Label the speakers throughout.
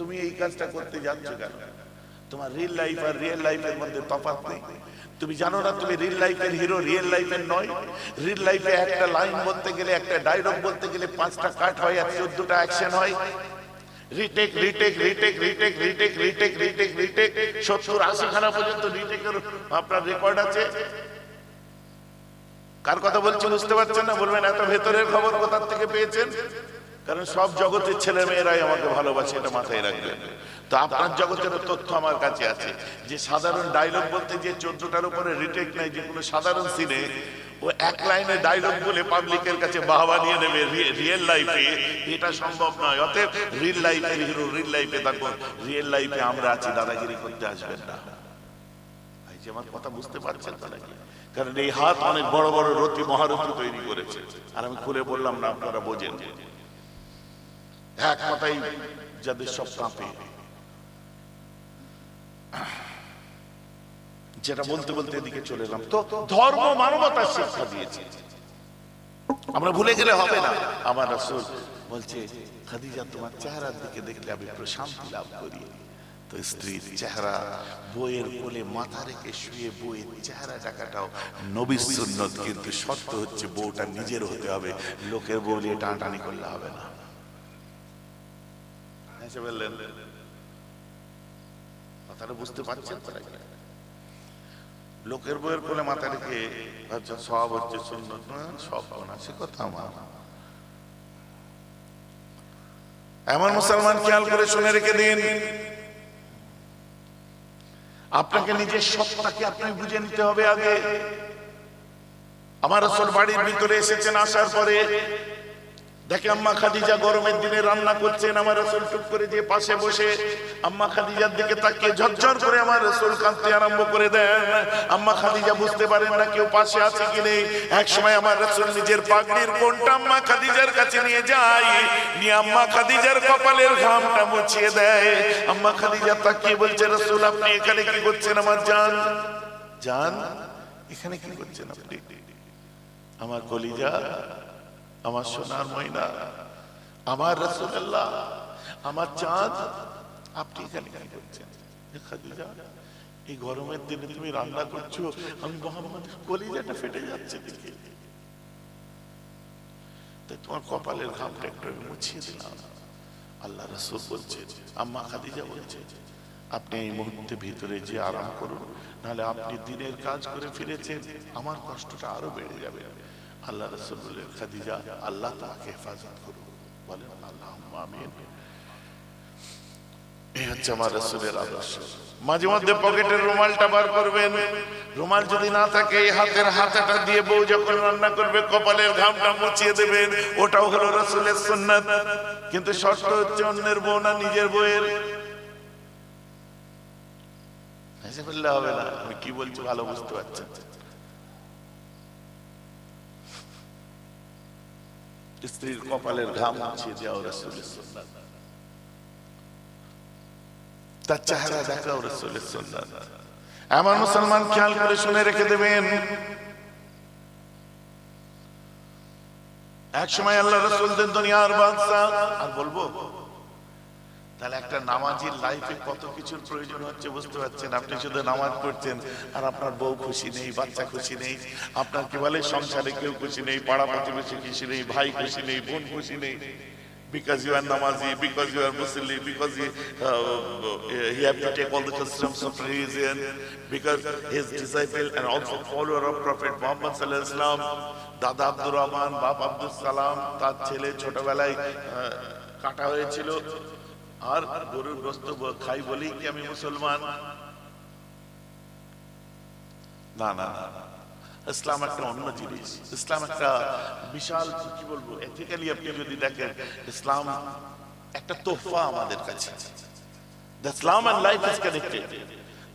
Speaker 1: তুমি এই কাজটা করতে যাচ্ছ কেন? তোমার রিয়েল লাইফ আর রিয়েল লাইফের মধ্যে তফাৎ নেই। তুমি জানো না তুমি রিয়েল লাইফের হিরো রিয়েল লাইফের নয়। রিয়েল লাইফে একটা লাইন বলতে গেলে, একটা ডায়লগ বলতে গেলে পাঁচটা কাট হয় আর চোদ্দটা অ্যাকশন হয়। Retake retake retake retake retake retake retake retake সত্তর, আশি খানা পর্যন্ত রিটেকের আপনার রেকর্ড আছে। কার কথা বলছি বুঝতে পারছেন না? বলবেন, এত ভেতরের খবর কোথার থেকে পেয়েছেন? কারণ সব জগতের ছেলে মেয়েরাই আমাকে ভালোবাসে, এটা মাথায় রাখবেন। তো আপনার জগতের তথ্য আমার কাছে আছে। যে সাধারণ ডায়লগ বলতে যে চোদ্দটার উপরে রিটেক নাই যেগুলো সাধারণ সিনে ও এক লাইনে ডায়লগ বলে পাবলিকের কাছে বাহবা নিয়ে নেবে রিয়েল লাইফে এটা সম্ভব নয়। অতএব রিয়েল লাইফের হিরো রিয়েল লাইফে থাকুন। রিয়েল লাইফে আমরা আছি, দাদাগিরি করতে আসবেন না। যে আমার কথা বুঝতে পারছেন নাকি কারণ এই হাত অনেক বড় বড় রতি মহারথী তৈরি করেছে। আর আমি খুলে বললাম না, আপনারা বোঝেন। কথাই যাদের সব কাঁপে যেটা বলতে বলতে এদিকে চলে এলাম। তো ধর্ম মানবতার শিক্ষা দিয়েছে। আমরা ভুলে গেলে হবে না। আমার রাসূল বলছে, খাদিজা, তোমার চেহারার দিকে দেখলে আমি প্রশান্তি লাভ করি। তো স্ত্রীর চেহারা বইয়ের কোলে মাথা রেখে শুয়ে বইয়ের চেহারা টাকাটাও নবীর সুন্নত। কিন্তু শর্ত হচ্ছে বউটা নিজের হতে হবে। লোকের বউ নিয়ে টানাটানি করলে হবে না। এসে বললেন, কথাটা বুঝতে পারছেন তো নাকি? লোকের বইয়ের কোলে মাথা রেখে ভাবছেন, সব হচ্ছে না, সব না সে কথা আমার। এমন মুসলমান খেয়াল করে শুনে রেখে দিন। আপনাকে নিজের সত্তাকে আপনি বুঝে নিতে হবে আগে। আমার আসল বাড়ির ভিতরে এসেছেন, আসার পরে দেখে আম্মা খাদিজা গরমের দিনে রান্না করছেন, আমার রসুল টুক করে দিয়ে পাশে বসে। আম্মা খাদিজার দিকে তাকিয়ে ঝরঝর করে আমার রসুল কাঁদতে আরম্ভ করে দেন। আম্মা খাদিজা বুঝতে পারেন না কেউ পাশে আছে কি নেই। এক সময় আমার রসুল নিজের পাগড়ির কোনটা আম্মা খাদিজার কাছে নিয়ে যায়, নিয়ে আম্মা খাদিজার কপালের ঘামটা মুছিয়ে দেয়। আম্মা খাদিজা তাকিয়ে বলছে, রসুল, আপনি এখানে কি করছেন আমার জান? জান? এখানে কি করছেন আপনি? আমার কলিজা আমার সোনার ময়না, আমার রসুল্লাহ আমার চাঁদ, আপনি এখানে কি করছেন? এই গরমের দিনে তুমি রান্না করছ, আমি কলিজাটা ফেটে যাচ্ছে দেখে। তোমার কপালের ঘামটা একটু মুছিয়ে দিলাম। আল্লাহ রসুল বলছে, আম্মা খাদিজা বলছে, আপনি এই মুহূর্তে ভিতরে যে আরাম করুন, নাহলে আপনি দিনের কাজ করে ফিরেছেন, আমার কষ্টটা আরও বেড়ে যাবে। আল্লাহ রসুল বললেন খাদিজা আল্লাহ তাকে হেফাজত করুন বলেন আল্লাহ আমিন। এই হচ্ছে আমার রসুলের আদর্শ। মাঝে মধ্যে পকেটের রুমালটা বার করবেন। রুমাল যদি না থাকে, এই হাতের হাতাটা দিয়ে বউ যখন রান্না করবে, কপালের ঘামটা মুছিয়ে দেবেন। ওটাও হলো রসুলের সুন্নাত। কিন্তু শর্ত হচ্ছে অন্যের বউ না নিজের বউয়ের। হেসে ফেললে হবে না। আমি কি বলছি ভালো বুঝতে পারছেন। স্ত্রীর কপালের ঘাম মুছিয়ে দেওয়া রসুলের সুন্নাত। তার চেহারা দেখাও রসুলের সুন্নাত। এমন মুসলমান খেয়াল করে শুনে রেখে দেবেন এক সময় আল্লাহ রসুলদের দুনিয়ার বাদশা আর বলব তাহলে একটা নামাজির লাইফে কত কিছুর প্রয়োজন হচ্ছে বুঝতে পারছেন? আপনি শুধু নামাজ পড়ছেন আর আপনার বউ খুশি নেই, বাচ্চা খুশি নেই, আপনার কি সংসারে কেউ খুশি নেই, পাড়া প্রতিবেশী খুশি নেই, ভাই খুশি নেই, বোন খুশি নেই। Because you are because you Muslim because you follower of prophet Muhammad সাল্লাল্লাহু আলাইহি দাদা আব্দুর রহমান বাপ আব্দুল সালাম তার ছেলে ছোটবেলায় uh, কাটা হয়েছিল। আর গরুর গোস্ত খাই বলেই কি আমি মুসলমান না না। ইসলাম একটা অন্য জিনিস ইসলাম একটা বিশাল কি বলব এথিক্যালি আপনি যদি দেখেন ইসলাম একটা তোহফা আমাদের কাছে The Islam and life is connected.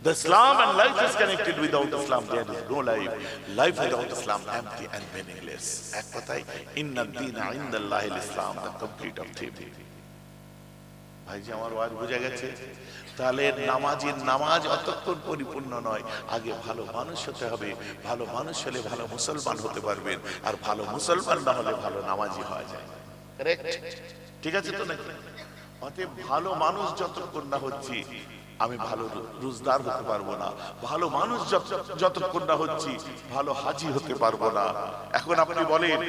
Speaker 1: The Islam and life is connected. Without Islam, there is no life. Life without Islam, empty and meaningless. এক কথায়, ইন্না দ্বীনা ইনদাল্লাহিল ইসলাম, the complete of theme. ভাইজি, আমার ওয়াজ বুঝে গেছে। তাহলে নামাজের নামাজ অতক্ষণ পরিপূর্ণ নয়। আগে ভালো মানুষ হতে হবে। ভালো মানুষ হলে ভালো মুসলমান হতে পারবেন। আর ভালো মুসলমান না হলে ভালো নামাজি হওয়া যায়। ঠিক আছে তো নাকি? অতএব ভালো মানুষ যতক্ষণ না হচ্ছি আমি ভালো রো- রোজগার হতে পারব না। ভালো মানুষ যত- যতক্ষণ না হচ্ছি, ভালো হাজি হতে পারব না। এখন আপনি বলেন,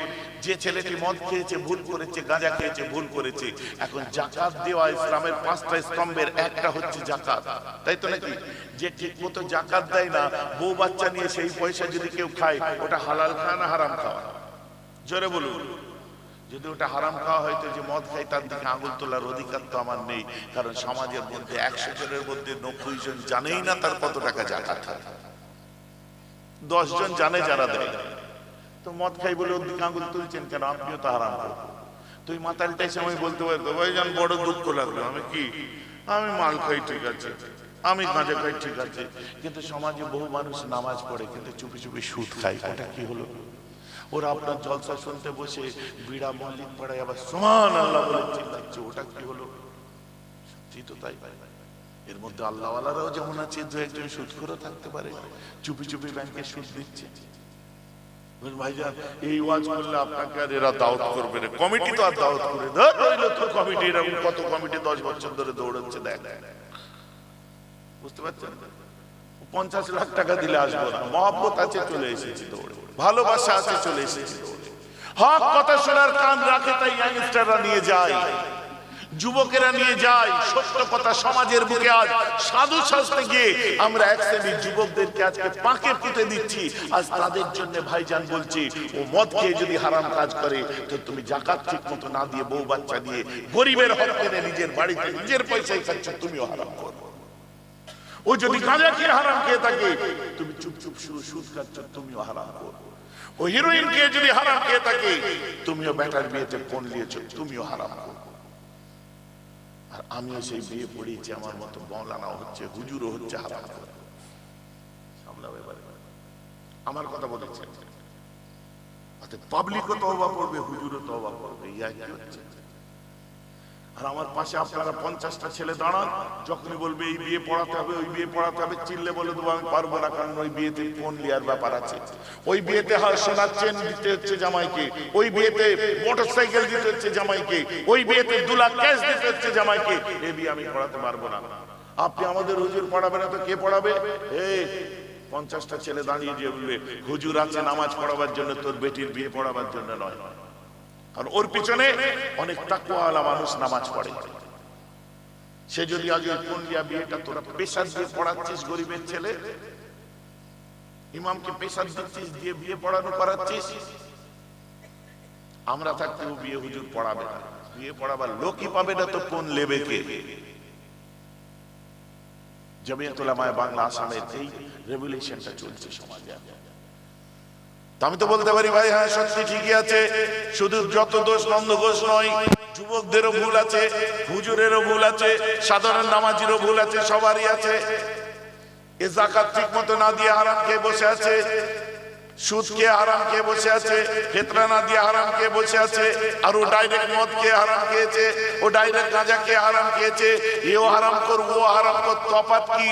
Speaker 1: যে ছেলেটি মদ খেয়েছে, ভুল করেছে, গাঁজা খেয়েছে, ভুল করেছে, এখন জাকাত দেওয়া ইসলামের পাঁচটা স্তম্ভের একটা হচ্ছে জাকাত। তাই তো নাকি? যে ঠিক মতো জাকাত দেয় না, বউ বাচ্চা নিয়ে সেই পয়সা যদি কেউ খায়, ওটা হালাল খায় না হারাম খাওয়া? জোরে বলুন। যদি ওটা হারাম খাওয়া হয়তো যে মদ খাই, তার দিকে আঙুল তোলার অধিকার তো আমার নেই। কারণ সমাজের মধ্যে একশো জনের মধ্যে নব্বই জন জানেই না তার কত টাকা জাকাত। দশ জন জানে যারা দেয়। তো মদ খাই বলে ওর দিকে আঙুল তুলছেন কেন? আপনিও তো হারাম করো তুই মাতালটাই আমি বলতে পারতো জান বড় দুঃখ লাগল, আমি কি? আমি মাল খাই, ঠিক আছে। আমি গাঁজা খাই, ঠিক আছে। কিন্তু সমাজে বহু মানুষ নামাজ পড়ে, কিন্তু চুপি চুপি সুদ খায়। ওটা কি হলো? ওরা আপনার জলসা শুনতে বসে বিড়া মল্লিক পাড়ায় আবার সমান আল্লাহ বলে চিল্লাচ্ছে, ওটা কি হলো? সত্যি তো তাই। এর মধ্যে আল্লাহওয়ালারাও যেমন আছে, দু একজন সুদ করে থাকতে পারে। চুপি চুপি ব্যাংকে সুদ দিচ্ছে। ভাইজান, এই ওয়াজ করলে আপনাকে আর এরা দাওয়াত করবে না। কমিটি তো আর দাওয়াত করে ধর তো কমিটি, এরকম কত কমিটি দশ বছর ধরে দৌড়াচ্ছে, দেখ। বুঝতে পারছেন? পঞ্চাশ লাখ টাকা দিলে আসব না। মহব্বত আছে, চলে এসেছি দৌড়ে। ভালোবাসা আছে, চলে এসেছি। দৌড়ে হক কথা শোনার কান রাখে, তাই ইয়াংস্টাররা নিয়ে যায়। যুবকেরা নিয়ে যায়, সত্য কথা সমাজের বুকে আজ সাধু সাজতে গিয়ে আমরা এক শ্রেণির যুবকদেরকে আজকে পাঁকে পুঁতে দিচ্ছি। আজ তাদের জন্য ভাইজান বলছি, ও মদ খেয়ে যদি হারাম কাজ করে, তো তুমি জাকাত ঠিক মতো না দিয়ে বউ বাচ্চা দিয়ে গরিবের হক কেনে নিজের বাড়িতে নিজের পয়সায় খাচ্ছ, তুমিও হারাম করো। ও যদি গাঁজা খেয়ে হারাম খেয়ে থাকে, তুমি চুপ চুপ শুধু সুদ খাচ্ছ, তুমিও হারাম। করো ও হিরোইন খেয়ে যদি হারাম খেয়ে থাকে, তুমিও বেটার বিয়েতে ফোন নিয়েছো তুমিও হারাম। করো আর আমিও সেই বিয়ে পড়িয়েছি, আমার মতো মৌলানাও হচ্ছে, হুজুরও হচ্ছে, হারাম। করে আমার কথা অর্থাৎ পাবলিকও তওবা করবে, হুজুরও তওবা করবে, ইয়া কি হচ্ছে? আর আমার পাশে আপনারা পঞ্চাশটা ছেলে দাঁড়ান, যখনই বলবে এই বিয়ে পড়াতে হবে, ওই বিয়ে পড়াতে হবে, চিল্লে বলে দেবো, আমি পারব না, কারণ ওই বিয়েতে ফোন লিয়ার ব্যাপার আছে। ওই বিয়েতে হয় সোনার চেন দিতে হচ্ছে জামাইকে, ওই বিয়েতে মোটর সাইকেল দিতে হচ্ছে জামাইকে, ওই বিয়েতে দু লাখ ক্যাশ দিতে হচ্ছে জামাইকে এই বিয়ে আমি পড়াতে পারব না। আপনি আমাদের হুজুর পড়াবে না তো কে পড়াবে? এ, পঞ্চাশটা ছেলে দাঁড়িয়ে যে বলবে, হুজুর আছে নামাজ পড়াবার জন্য, তোর বেটির বিয়ে পড়াবার জন্য নয়। কারণ ওর পিছনে অনেক তাকুয়ালা মানুষ নামাজ পড়ে। সে যদি আজ ওই কোনলিয়া বিয়েটা তোরা পেশার দিয়ে পড়াচ্ছিস, গরিবের ছেলে, ইমামকে পেশার দিচ্ছিস, দিয়ে বিয়ে পড়ানো করাচ্ছিস, আমরা থাকতে ও বিয়ে হুজুর পড়াবে না। বিয়ে পড়াবার লোকই পাবে না তো কোন লেবে কে? জমিয়তুলামায় বাংলা আসামের এই রেভুলেশনটা চলছে সমাজে। আমি তো বলতে পারি, ভাই হ্যাঁ সত্যি ঠিকই আছে। শুধু যত দোষ, নন্দ ঘোষ নয়, যুবকদেরও ভুল আছে, হুজুরেরও ভুল আছে, সাধারণ নামাজিরও ভুল আছে, সবারই আছে। এ জাকাত ঠিক মতো না দিয়ে আরাম খেয়ে বসে আছে। সুদ খেয়ে হারাম খেয়ে বসে আছে ফেতরা না দিয়ে হারাম খেয়ে বসে আছে, আর ও ডাইরেক্ট মদ খেয়ে হারাম খেয়েছে, ও ডাইরেক্ট গাঁজা খেয়ে হারাম খেয়েছে, এও হারাম কর ও হারাম কর তফাৎ কি?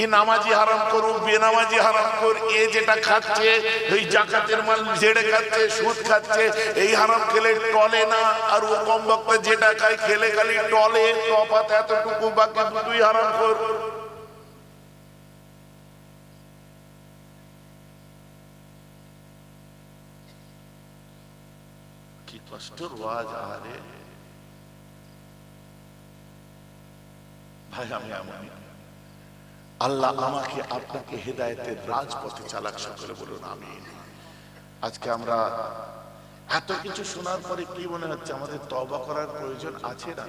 Speaker 1: ই নামাজি হারাম করুক, বেনামাজি হারাম কর এ যেটা খাচ্ছে ওই জাকাতের মাল ঝেড়ে খাচ্ছে, সুদ খাচ্ছে, এই হারাম খেলে টলে না, আর ও কম বক্তা যেটা খায়, খেলে খালি টলে, তফাৎ এতটুকু, বাকি দুই হারাম কর। কষ্টর ওয়াজ আরে ভাই, আমি এমনই। আল্লাহ আমাকে আপনাকে হেদায়েতের রাজপথে চালাক সকলে বলুন আমি আজকে আমরা এত কিছু শোনার পরে কি মনে হচ্ছে, আমাদের তবা করার প্রয়োজন আছে না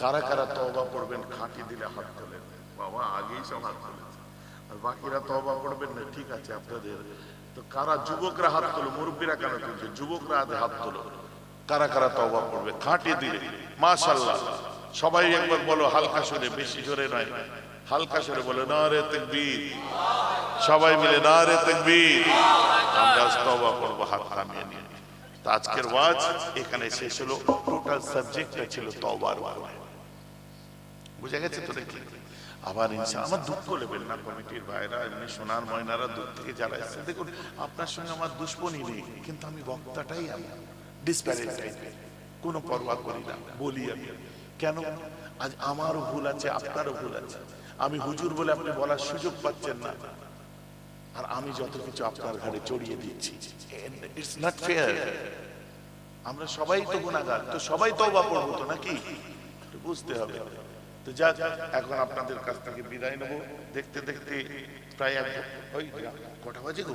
Speaker 1: কারা কারা তবা পড়বেন খাঁটি দিলে হাত তোলেন। বাবা, আগেই সব হাত তুলেছে। আর বাকিরা তবা পড়বেন না, ঠিক আছে, আপনাদের তো কারা যুবকরা হাত তোলো, মুরব্বীরা কেন তুলছে? যুবকরা হাতে হাত তোলো। কারা কারা তবা পড়বে খাঁটি দিলে। মাশাল্লাহ সবাই একবার বলো, হালকা সরে, বেশি জোরে নয়। হালকা সরে বলো না রে তকবীর। সবাই মিলে না রে তকবীর। আমরা তবা করব হাত থামিয়ে নিয়ে। আজকের ওয়াজ এখানে শেষ হলো। টোটাল সাবজেক্টটা ছিল ওয়াজ বুঝা গেছে তো দেখি আবার ইনশা আমার দুঃখ নেবেন না কমিটির ভাইরা এমনি সোনার ময়নারা দূর থেকে যারা এসেছে দেখুন আপনার সঙ্গে আমার দুশ্মনী নেই কিন্তু আমি বক্তাটাই আমি ডিসপ্যারেট টাইপের কোনো পরোয়া করি না বলি আমি। কেন? আজ আমারও ভুল আছে আপনারও ভুল আছে। আমি হুজুর বলে আপনি বলার সুযোগ পাচ্ছেন না। আর আমি যত কিছু আপনার ঘরে চড়িয়ে দিচ্ছি। ইটস নট ফেয়ার আমরা সবাই তো গুণাগার তো সবাই তওবা করব তো নাকি? বুঝতে হবে। তো যা এখন আপনাদের কাছ থেকে বিদায় নেব। দেখতে দেখতে প্রায় ওই কটা বাজে গো?